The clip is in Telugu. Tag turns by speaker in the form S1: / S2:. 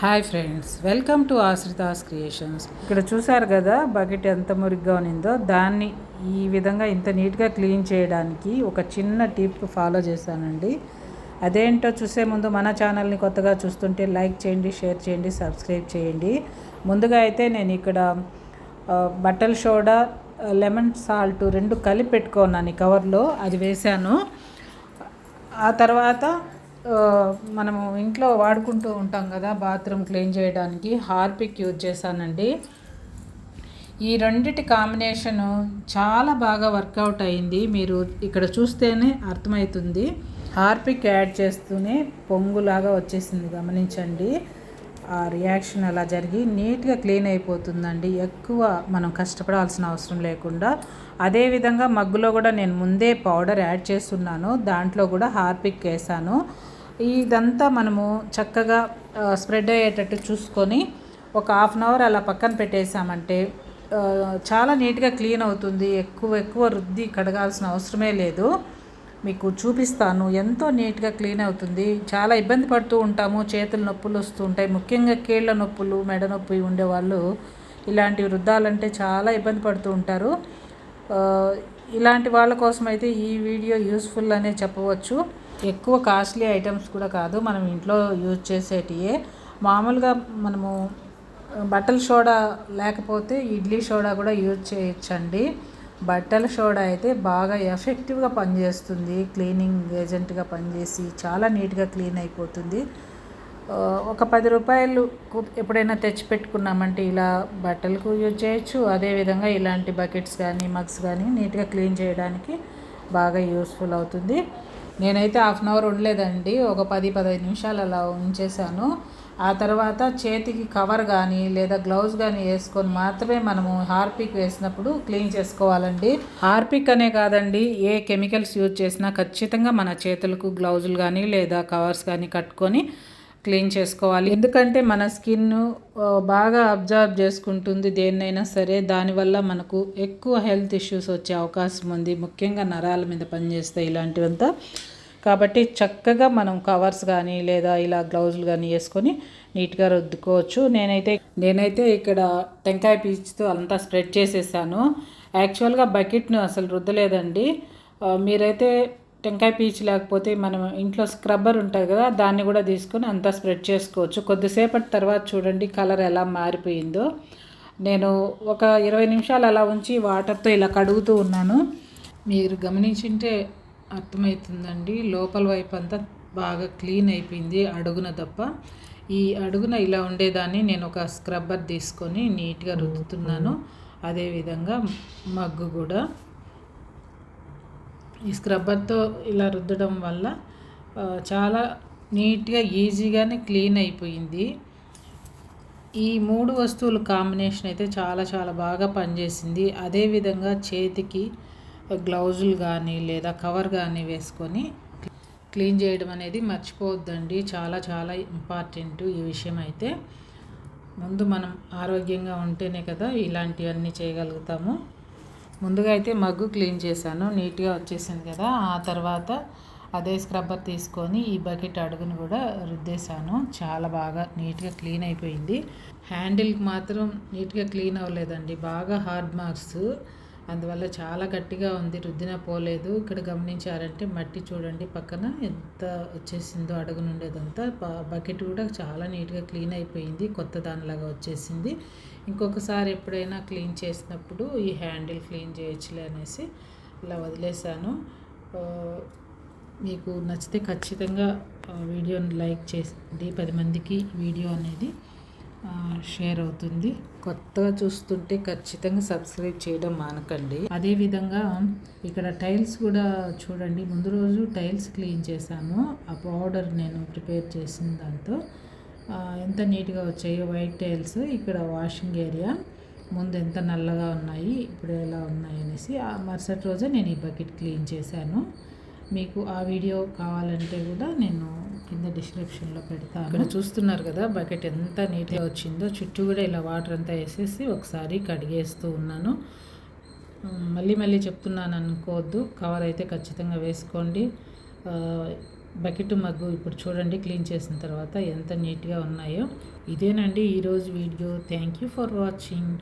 S1: Hi friends welcome to Ashritha's creations ఇక్కడ చూసారు కదా బకెట్ ఎంత మురిగ్గా ఉన్నిందో దాన్ని ఈ విధంగా ఇంత నీట్గా క్లీన్ చేయడానికి ఒక చిన్న టిప్ ఫాలో చేశానండి. అదేంటో చూసే ముందు మన ఛానల్ని కొత్తగా చూస్తుంటే లైక్ చేయండి షేర్ చేయండి సబ్స్క్రైబ్ చేయండి. ముందుగా అయితే నేను ఇక్కడ ఆ, బట్టల సోడా లెమన్ సాల్ట్ రెండు కలిపి పెట్టుకున్నాను ఈ కవర్లో అది వేశాను. ఆ తర్వాత మనము ఇంట్లో వాడుకుంటూ ఉంటాం కదా బాత్రూమ్ క్లీన్ చేయడానికి హార్పిక్ యూజ్ చేశానండి. ఈ రెండిటి కాంబినేషను చాలా బాగా వర్కౌట్ అయింది. మీరు ఇక్కడ చూస్తేనే అర్థమవుతుంది. హార్పిక్ యాడ్ చేస్తూనే పొంగులాగా వచ్చేసింది గమనించండి. ఆ రియాక్షన్ అలా జరిగి నీట్గా క్లీన్ అయిపోతుందండి. ఎక్కువ మనం కష్టపడాల్సిన అవసరం లేకుండా. అదేవిధంగా మగ్గులో కూడా నేను ముందే పౌడర్ యాడ్ చేస్తున్నాను. దాంట్లో కూడా హార్పిక్ వేసాను ఇదంతా మనము చక్కగా స్ప్రెడ్ అయ్యేటట్టు చూసుకొని ఒక హాఫ్ అన్ అవర్ అలా పక్కన పెట్టేసామంటే చాలా నీట్గా క్లీన్ అవుతుంది. ఎక్కువ ఎక్కువ రుద్ది కడగాల్సిన అవసరమే లేదు. మీకు చూపిస్తాను. ఎంతో నీట్గా క్లీన్ అవుతుంది. చాలా ఇబ్బంది పడుతూ ఉంటాము. చేతుల నొప్పులు వస్తూ ఉంటాయి. ముఖ్యంగా కీళ్ళ నొప్పులు మెడ నొప్పి ఉండేవాళ్ళు ఇలాంటివి రుద్దాలంటే చాలా ఇబ్బంది పడుతూ ఉంటారు. ఇలాంటి వాళ్ళ కోసం అయితే ఈ వీడియో యూస్ఫుల్ అనే చెప్పవచ్చు. ఎక్కువ కాస్ట్లీ ఐటమ్స్ కూడా కాదు. మనం ఇంట్లో యూజ్ చేసేటివే మామూలుగా మనము బట్టల సోడా లేకపోతే ఇడ్లీ సోడా కూడా యూజ్ చేయొచ్చండి. బట్టల సోడా అయితే బాగా ఎఫెక్టివ్గా పనిచేస్తుంది. క్లీనింగ్ ఏజెంట్గా పనిచేసి చాలా నీట్గా క్లీన్ అయిపోతుంది. ఒక పది రూపాయలు ఎప్పుడైనా తెచ్చి పెట్టుకున్నామంటే ఇలా బట్టలకు యూజ్ చేయొచ్చు. అదేవిధంగా ఇలాంటి బకెట్స్ కానీ మగ్స్ కానీ నీట్గా క్లీన్ చేయడానికి బాగా యూస్ఫుల్ అవుతుంది. నేనైతే హాఫ్ అన్ అవర్ ఉండలేదండి. ఒక పది పదహైదు నిమిషాలు అలా ఉంచేసాను ఆ తర్వాత చేతికి కవర్ కానీ లేదా గ్లౌజ్ కానీ వేసుకొని మాత్రమే మనము హార్పిక్ వేసినప్పుడు క్లీన్ చేసుకోవాలండి. హార్పిక్ అనే కాదండి ఏ కెమికల్స్ యూజ్ చేసినా ఖచ్చితంగా మన చేతులకు గ్లౌజులు కానీ లేదా కవర్స్ కానీ కట్టుకొని క్లీన్ చేసుకోవాలి. ఎందుకంటే మన స్కిన్ బాగా అబ్జర్వ్ చేసుకుంటుంది దేన్నైనా సరే. దానివల్ల మనకు ఎక్కువ హెల్త్ ఇష్యూస్ వచ్చే అవకాశం ఉంది. ముఖ్యంగా నరాల మీద పనిచేస్తాయి ఇలాంటివంతా. కాబట్టి చక్కగా మనం కవర్స్ కానీ లేదా ఇలా గ్లౌజులు కానీ వేసుకొని నీట్గా రుద్దుకోవచ్చు. నేనైతే నేనైతే ఇక్కడ టెంకాయ పీచుతో అంతా స్ప్రెడ్ చేసేసాను. యాక్చువల్గా బకెట్ను అసలు రుద్దలేదండి. మీరైతే టెంకాయ పీచు లేకపోతే మనం ఇంట్లో స్క్రబ్బర్ ఉంటుంది కదా దాన్ని కూడా తీసుకొని అంతా స్ప్రెడ్ చేసుకోవచ్చు. కొద్దిసేపటి తర్వాత చూడండి కలర్ ఎలా మారిపోయిందో. నేను ఒక ఇరవై నిమిషాలు అలా ఉంచి వాటర్తో ఇలా కడుగుతూ ఉన్నాను. మీరు గమనించింటే అర్థమవుతుందండి లోపల వైపు అంతా బాగా క్లీన్ అయిపోయింది అడుగున తప్ప. ఈ అడుగున ఇలా ఉండేదాన్ని నేను ఒక స్క్రబ్బర్ తీసుకొని నీట్గా రుద్దుతున్నాను. అదేవిధంగా మగ్గు కూడా. ఈ స్క్రబ్బర్తో ఇలా రుద్దడం వల్ల చాలా నీట్గా ఈజీగానే క్లీన్ అయిపోయింది. ఈ మూడు వస్తువుల కాంబినేషన్ అయితే చాలా చాలా బాగా పనిచేసింది. అదేవిధంగా చేతికి గ్లౌజులు కానీ లేదా కవర్ కానీ వేసుకొని క్లీన్ చేయడం అనేది మర్చిపోవద్దండి. చాలా చాలా ఇంపార్టెంట్ ఈ విషయం అయితే. ముందు మనం ఆరోగ్యంగా ఉంటేనే కదా ఇలాంటివన్నీ చేయగలుగుతాము. ముందుగా అయితే మగ్గు క్లీన్ చేశాను నీట్గా వచ్చేసింది కదా. ఆ తర్వాత అదే స్క్రబ్బర్ తీసుకొని ఈ బకెట్ అడుగును కూడా రుద్దేశాను. చాలా బాగా నీట్గా క్లీన్ అయిపోయింది. హ్యాండిల్కి మాత్రం నీట్గా క్లీన్ అవ్వలేదండి. బాగా హార్డ్ మార్క్స్. అందువల్ల చాలా గట్టిగా ఉంది. రుద్దిన పోలేదు. ఇక్కడ గమనించారంటే మట్టి చూడండి పక్కన ఎంత వచ్చేసిందో అడుగు నుండేదంతా. బకెట్ కూడా చాలా నీట్గా క్లీన్ అయిపోయింది. కొత్త దానిలాగా వచ్చేసింది. ఇంకొకసారి ఎప్పుడైనా క్లీన్ చేసినప్పుడు ఈ హ్యాండిల్ క్లీన్ చేయొచ్చులే అనేసి ఇలా వదిలేశాను. మీకు నచ్చితే ఖచ్చితంగా వీడియోని లైక్ చేసి పది మందికి వీడియో అనేది షేర్ అవుతుంది. కొత్తగా చూస్తుంటే ఖచ్చితంగా సబ్స్క్రైబ్ చేయడం మానకండి. అదేవిధంగా ఇక్కడ టైల్స్ కూడా చూడండి. ముందు రోజు టైల్స్ క్లీన్ చేశాను ఆ పౌడర్ నేను ప్రిపేర్ చేసిన దాంతో ఎంత నీట్గా వచ్చాయో వైట్ టైల్స్ ఇక్కడ వాషింగ్ ఏరియా. ముందు ఎంత నల్లగా ఉన్నాయి ఇప్పుడు ఎలా ఉన్నాయి అనేసి ఆ మరుసటి రోజే నేను ఈ బకెట్ క్లీన్ చేశాను. మీకు ఆ వీడియో కావాలంటే కూడా నేను కింద డిస్క్రిప్షన్లో పెడతాను. ఇక్కడ చూస్తున్నారు కదా బకెట్ ఎంత నీట్గా వచ్చిందో చుట్టూ కూడా ఇలా వాటర్ అంతా వేసేసి ఒకసారి కడిగేస్తూ ఉన్నాను. మళ్ళీ మళ్ళీ చెప్తున్నాను అనుకోవద్దు కవర్ అయితే ఖచ్చితంగా వేసుకోండి. బకెట్ మగ్గు ఇప్పుడు చూడండి క్లీన్ చేసిన తర్వాత ఎంత నీట్గా ఉన్నాయో. ఇదేనండి ఈరోజు video. Thank you for watching.